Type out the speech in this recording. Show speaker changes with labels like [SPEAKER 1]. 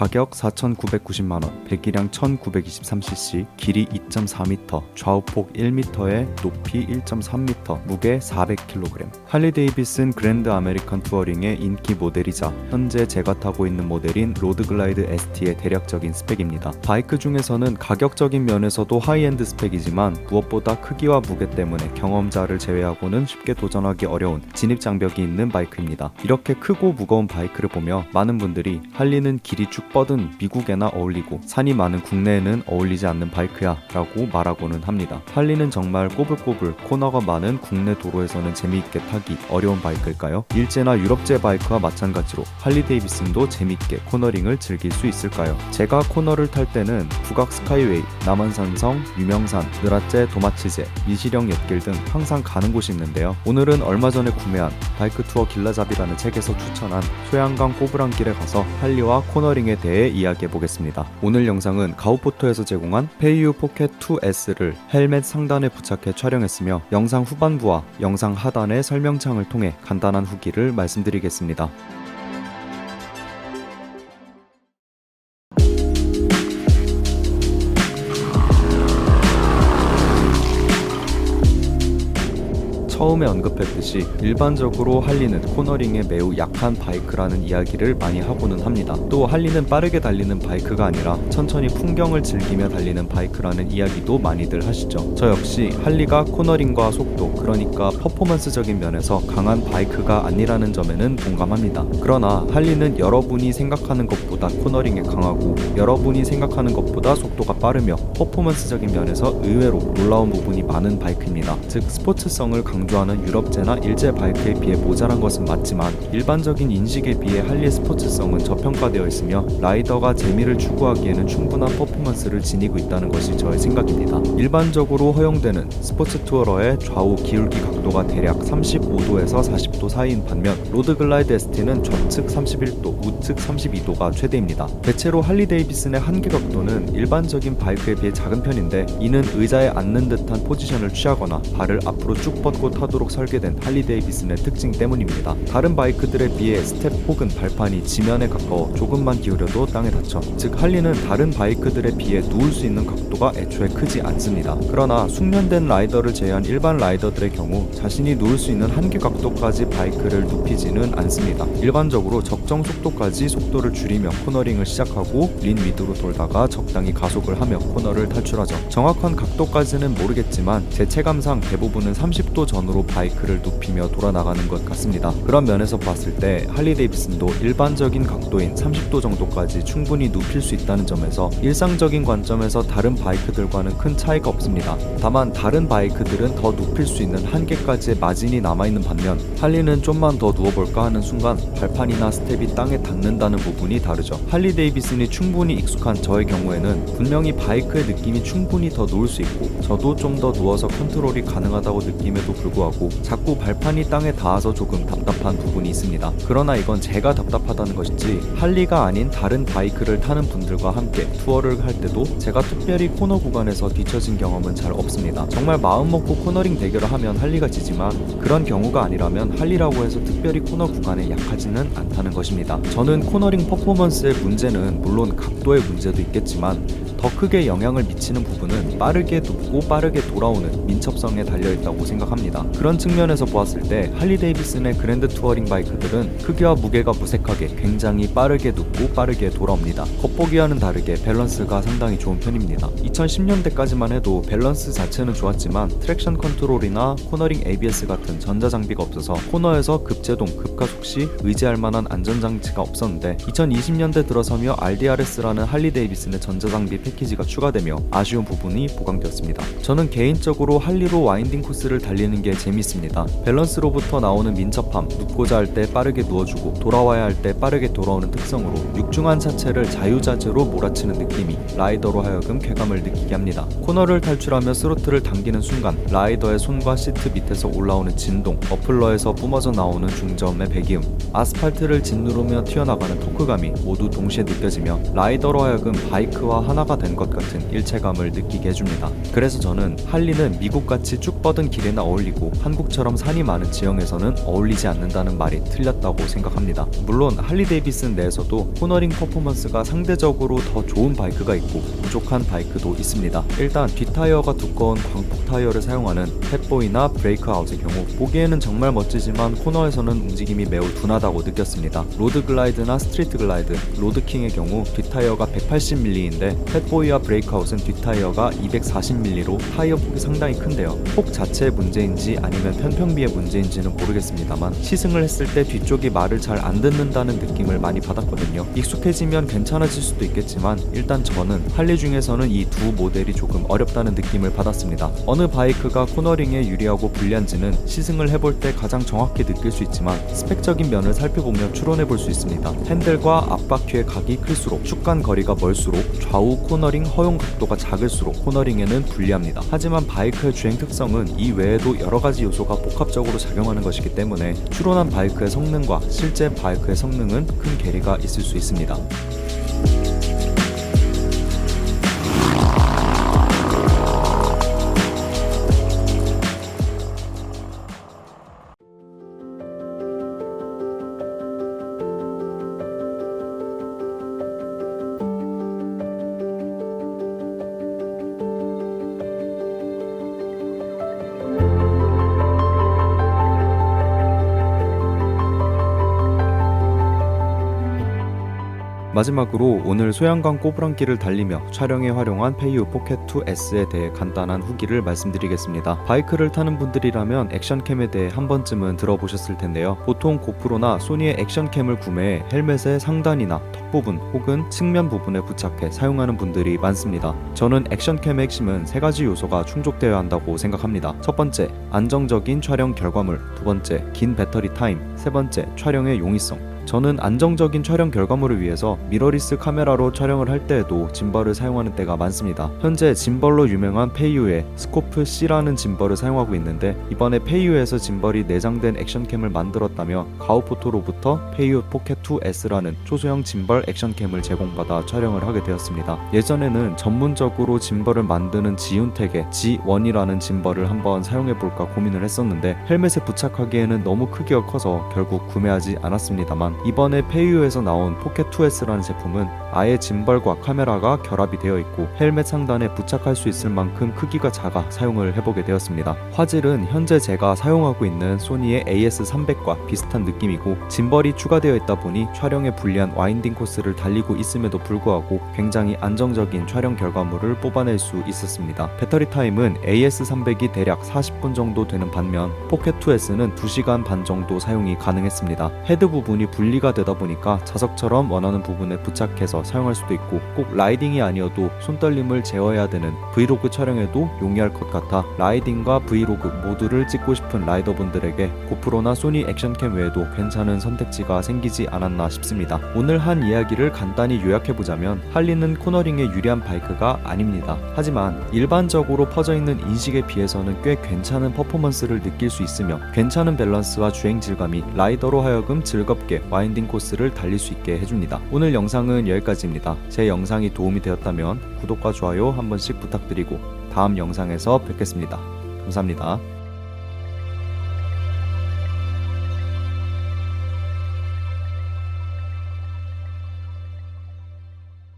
[SPEAKER 1] 가격 4,990만원, 배기량 1,923cc, 길이 2.4m, 좌우폭 1m에 높이 1.3m, 무게 400kg. 할리 데이비슨 그랜드 아메리칸 투어링의 인기 모델이자 현재 제가 타고 있는 모델인 로드글라이드 ST의 대략적인 스펙입니다. 바이크 중에서는 가격적인 면에서도 하이엔드 스펙이지만 무엇보다 크기와 무게 때문에 경험자를 제외하고는 쉽게 도전하기 어려운 진입 장벽이 있는 바이크입니다. 이렇게 크고 무거운 바이크를 보며 많은 분들이 할리는 길이 쭉 뻗은 미국에나 어울리고 산이 많은 국내에는 어울리지 않는 바이크야 라고 말하고는 합니다. 할리는 정말 꼬불꼬불 코너가 많은 국내 도로에서는 재미있게 타기 어려운 바이크일까요? 일제나 유럽제 바이크와 마찬가지로 할리 데이비슨도 재밌게 코너링을 즐길 수 있을까요? 제가 코너를 탈 때는 북악 스카이웨이, 남한산성, 유명산, 느라째 도마치제, 미시령 옛길 등 항상 가는 곳이 있는데요. 오늘은 얼마 전에 구매한 바이크 투어 길라잡이라는 책에서 추천한 소양강 꼬부랑길에 가서 할리와 코너링에 대해 이야기해 보겠습니다. 오늘 영상은 가우포토에서 제공한 페이유 포켓 2S를 헬멧 상단에 부착해 촬영했으며 영상 후반부와 영상 하단의 설명창을 통해 간단한 후기를 말씀드리겠습니다. 처음에 언급했듯이 일반적으로 할리는 코너링에 매우 약한 바이크라는 이야기를 많이 하고는 합니다. 또 할리는 빠르게 달리는 바이크가 아니라 천천히 풍경을 즐기며 달리는 바이크라는 이야기도 많이들 하시죠. 저 역시 할리가 코너링과 속도, 그러니까 퍼포먼스적인 면에서 강한 바이크가 아니라는 점에는 공감합니다. 그러나 할리는 여러분이 생각하는 것보다 코너링에 강하고 여러분이 생각하는 것보다 속도가 빠르며 퍼포먼스적인 면에서 의외로 놀라운 부분이 많은 바이크입니다. 즉 스포츠성을 강조 하는 유럽제나 일제 바이크에 비해 모자란 것은 맞지만 일반적인 인식에 비해 할리의 스포츠성은 저평가되어 있으며 라이더가 재미를 추구하기에는 충분한 퍼포먼스를 지니고 있다는 것이 저의 생각입니다. 일반적으로 허용되는 스포츠 투어러의 좌우 기울기 각도가 대략 35도에서 40도 사이인 반면 로드 글라이드 ST는 좌측 31도, 우측 32도가 최대입니다. 대체로 할리 데이비슨의 한계 각도는 일반적인 바이크에 비해 작은 편인데 이는 의자에 앉는 듯한 포지션을 취하거나 발을 앞으로 쭉 뻗고 타도록 설계된 할리 데이비슨의 특징 때문입니다. 다른 바이크들에 비해 스텝 혹은 발판이 지면에 가까워 조금만 기울여도 땅에 닿죠. 즉 할리는 다른 바이크들에 비해 누울 수 있는 각도가 애초에 크지 않습니다. 그러나 숙련된 라이더를 제외한 일반 라이더들의 경우 자신이 누울 수 있는 한계 각도까지 바이크를 눕히지는 않습니다. 일반적으로 적정 속도까지 속도를 줄이며 코너링을 시작하고 린 위드로 돌다가 적당히 가속을 하며 코너를 탈출하죠. 정확한 각도까지는 모르겠지만 제 체감상 대부분은 30도 전후 로 바이크를 눕히며 돌아나가는 것 같습니다. 그런 면에서 봤을 때 할리 데이비슨도 일반적인 각도인 30도 정도까지 충분히 눕힐 수 있다는 점에서 일상적인 관점에서 다른 바이크들과는 큰 차이가 없습니다. 다만 다른 바이크들은 더 눕힐 수 있는 한계까지의 마진이 남아있는 반면 할리는 좀만 더 누워볼까 하는 순간 발판이나 스텝이 땅에 닿는다는 부분이 다르죠. 할리 데이비슨이 충분히 익숙한 저의 경우에는 분명히 바이크의 느낌이 충분히 더 놓을 수 있고 저도 좀 더 누워서 컨트롤이 가능하다고 느낌에도 불구하고 자꾸 발판이 땅에 닿아서 조금 답답한 부분이 있습니다. 그러나 이건 제가 답답하다는 것이지 할리가 아닌 다른 바이크를 타는 분들과 함께 투어를 할 때도 제가 특별히 코너 구간에서 뒤처진 경험은 잘 없습니다. 정말 마음 먹고 코너링 대결을 하면 할리가 지지만 그런 경우가 아니라면 할리라고 해서 특별히 코너 구간에 약하지는 않다는 것입니다. 저는 코너링 퍼포먼스의 문제는 물론 각도의 문제도 있겠지만 더 크게 영향을 미치는 부분은 빠르게 눕고 빠르게 돌아오는 민첩성에 달려있다고 생각합니다. 그런 측면에서 보았을 때 할리 데이비슨의 그랜드 투어링 바이크들은 크기와 무게가 무색하게 굉장히 빠르게 눕고 빠르게 돌아옵니다. 겉보기와는 다르게 밸런스가 상당히 좋은 편입니다. 2010년대까지만 해도 밸런스 자체는 좋았지만 트랙션 컨트롤이나 코너링 ABS 같은 전자장비가 없어서 코너에서 급제동, 급가속 시 의지할 만한 안전장치가 없었는데 2020년대 들어서며 RDRS라는 할리 데이비슨의 전자장비 패키지가 추가되며 아쉬운 부분이 보강되었습니다. 저는 개인적으로 할리로 와인딩 코스를 달리는 게 재밌습니다. 밸런스로부터 나오는 민첩함, 눕고자 할 때 빠르게 누워주고 돌아와야 할 때 빠르게 돌아오는 특성으로 육중한 차체를 자유자재로 몰아치는 느낌이 라이더로 하여금 쾌감을 느끼게 합니다. 코너를 탈출하며 스로틀을 당기는 순간 라이더의 손과 시트 밑에서 올라오는 진동, 머플러에서 뿜어져 나오는 중저음의 배기음, 아스팔트를 짓누르며 튀어나가는 토크감이 모두 동시에 느껴지며 라이더로 하여금 바이크와 하나가 된 것 같은 일체감을 느끼게 해줍니다. 그래서 저는 할리는 미국같이 쭉 뻗은 길에나 어울리고 한국처럼 산이 많은 지형에서는 어울리지 않는다는 말이 틀렸다고 생각합니다. 물론 할리 데이비슨 내에서도 코너링 퍼포먼스가 상대적으로 더 좋은 바이크가 있고 부족한 바이크도 있습니다. 일단 뒷타이어가 두꺼운 광폭 타이어를 사용하는 펫보이나 브레이크아웃의 경우 보기에는 정말 멋지지만 코너에서는 움직임이 매우 둔하다고 느꼈습니다. 로드 글라이드나 스트리트 글라이드, 로드킹의 경우 뒷타이어가 180mm인데 펫 보이와 브레이크아웃은 뒷타이어가 240mm로 타이어 폭이 상당히 큰데요. 폭 자체의 문제인지 아니면 편평비의 문제인지는 모르겠습니다만 시승을 했을 때 뒤쪽이 말을 잘 안 듣는다는 느낌을 많이 받았거든요. 익숙해지면 괜찮아질 수도 있겠지만 일단 저는 할리 중에서는 이 두 모델이 조금 어렵다는 느낌을 받았습니다. 어느 바이크가 코너링에 유리하고 불리한지는 시승을 해볼 때 가장 정확히 느낄 수 있지만 스펙적인 면을 살펴보며 추론해 볼 수 있습니다. 핸들과 앞바퀴의 각이 클수록 축간 거리가 멀수록 좌우 코너 링 허용 각도가 작을수록 코너링에는 불리합니다. 하지만 바이크의 주행 특성은 이 외에도 여러 가지 요소가 복합적으로 작용하는 것이기 때문에 추론한 바이크의 성능과 실제 바이크의 성능은 큰 괴리가 있을 수 있습니다. 마지막으로 오늘 소양강 꼬부랑길을 달리며 촬영에 활용한 페이우 포켓2 S에 대해 간단한 후기를 말씀드리겠습니다. 바이크를 타는 분들이라면 액션캠에 대해 한 번쯤은 들어보셨을 텐데요. 보통 고프로나 소니의 액션캠을 구매해 헬멧의 상단이나 턱 부분 혹은 측면 부분에 부착해 사용하는 분들이 많습니다. 저는 액션캠의 핵심은 세 가지 요소가 충족되어야 한다고 생각합니다. 첫 번째, 안정적인 촬영 결과물. 두 번째, 긴 배터리 타임. 세 번째, 촬영의 용이성. 저는 안정적인 촬영 결과물을 위해서 미러리스 카메라로 촬영을 할 때에도 짐벌을 사용하는 때가 많습니다. 현재 짐벌로 유명한 페이유의 스코프 C라는 짐벌을 사용하고 있는데 이번에 페이유에서 짐벌이 내장된 액션캠을 만들었다며 가오포토로부터 페이유 포켓2 S라는 초소형 짐벌 액션캠을 제공받아 촬영을 하게 되었습니다. 예전에는 전문적으로 짐벌을 만드는 지윤텍의 G1이라는 짐벌을 한번 사용해 볼까 고민을 했었는데 헬멧에 부착하기에는 너무 크기가 커서 결국 구매하지 않았습니다만 이번에 페이유에서 나온 포켓 2S라는 제품은 아예 짐벌과 카메라가 결합이 되어 있고 헬멧 상단에 부착할 수 있을 만큼 크기가 작아 사용을 해보게 되었습니다. 화질은 현재 제가 사용하고 있는 소니의 AS300과 비슷한 느낌이고 짐벌이 추가되어 있다 보니 촬영에 불리한 와인딩 코스를 달리고 있음에도 불구하고 굉장히 안정적인 촬영 결과물을 뽑아낼 수 있었습니다. 배터리 타임은 AS300이 대략 40분 정도 되는 반면 포켓2S는 2시간 반 정도 사용이 가능했습니다. 헤드 부분이 분리가 되다 보니까 자석처럼 원하는 부분에 부착해서 사용할 수도 있고 꼭 라이딩이 아니어도 손떨림을 제어해야 되는 브이로그 촬영에도 용이할 것 같아 라이딩과 브이로그 모두를 찍고 싶은 라이더분들에게 고프로나 소니 액션캠 외에도 괜찮은 선택지가 생기지 않았나 싶습니다. 오늘 한 이야기를 간단히 요약해보자면 할리는 코너링에 유리한 바이크가 아닙니다. 하지만 일반적으로 퍼져 있는 인식에 비해서는 꽤 괜찮은 퍼포먼스를 느낄 수 있으며 괜찮은 밸런스와 주행 질감이 라이더로 하여금 즐겁게 와인딩 코스를 달릴 수 있게 해줍니다. 오늘 영상은 여기까지입니다. 제 영상이 도움이 되었다면 구독과 좋아요 한 번씩 부탁드리고 다음 영상에서 뵙겠습니다. 감사합니다.